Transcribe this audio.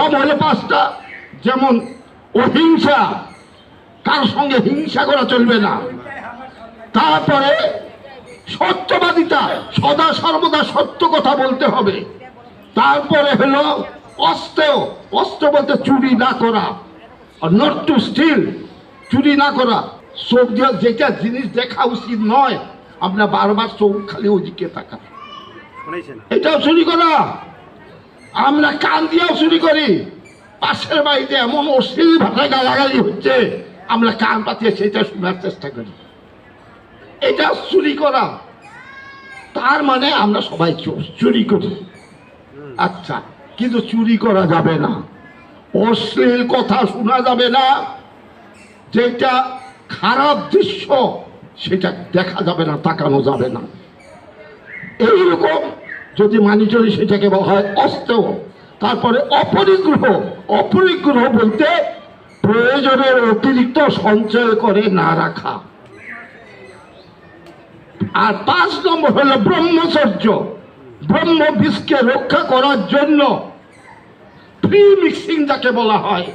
হলে পাঁচটা। যেমন অহিংসা কার সঙ্গে হিংসা করা চলবে না। তারপরে সত্যবাদিতা সদা সর্বদা সত্য কথা বলতে হবে। তারপরে হলো অস্ত্র। অস্ত্র বলতে চুরি না করা। নট টু স্টিল চুরি না করা। চোখ দিয়ে যেটা জিনিস দেখা উচিত নয় আমরা বারবার চোখ খালি ওদিকে তাকা এটাও চুরি করা। আমরা কান দিয়েও চুরি করি। পাশের বাড়িতে এমন অশ্লীল ভাষায় গালাগালি হচ্ছে। আমরা কান পাতিয়ে সেটা শোনার চেষ্টা করি। এটা চুরি করা। তার মানে আমরা সবাই চোর করি। আচ্ছা কিন্তু চুরি করা যাবে না। অশ্লীল কথা শোনা যাবে না। যেটা খারাপ দৃশ্য, সেটা দেখা যাবে না, তাকানো যাবে না। এইরকম যদি মানি চলি সেটাকে বলা হয় অস্ত্র, তারপরে অপরিগ্রহ অপরিগ্রহ বলতে প্রয়োজনের অতিরিক্ত সঞ্চয় করে না রাখা। আর পাঁচ নম্বর হলো ব্রহ্মচর্য। ব্রহ্ম বিষকে রক্ষা করার জন্য ফ্রি মিক্সিং যাকে বলা হয়।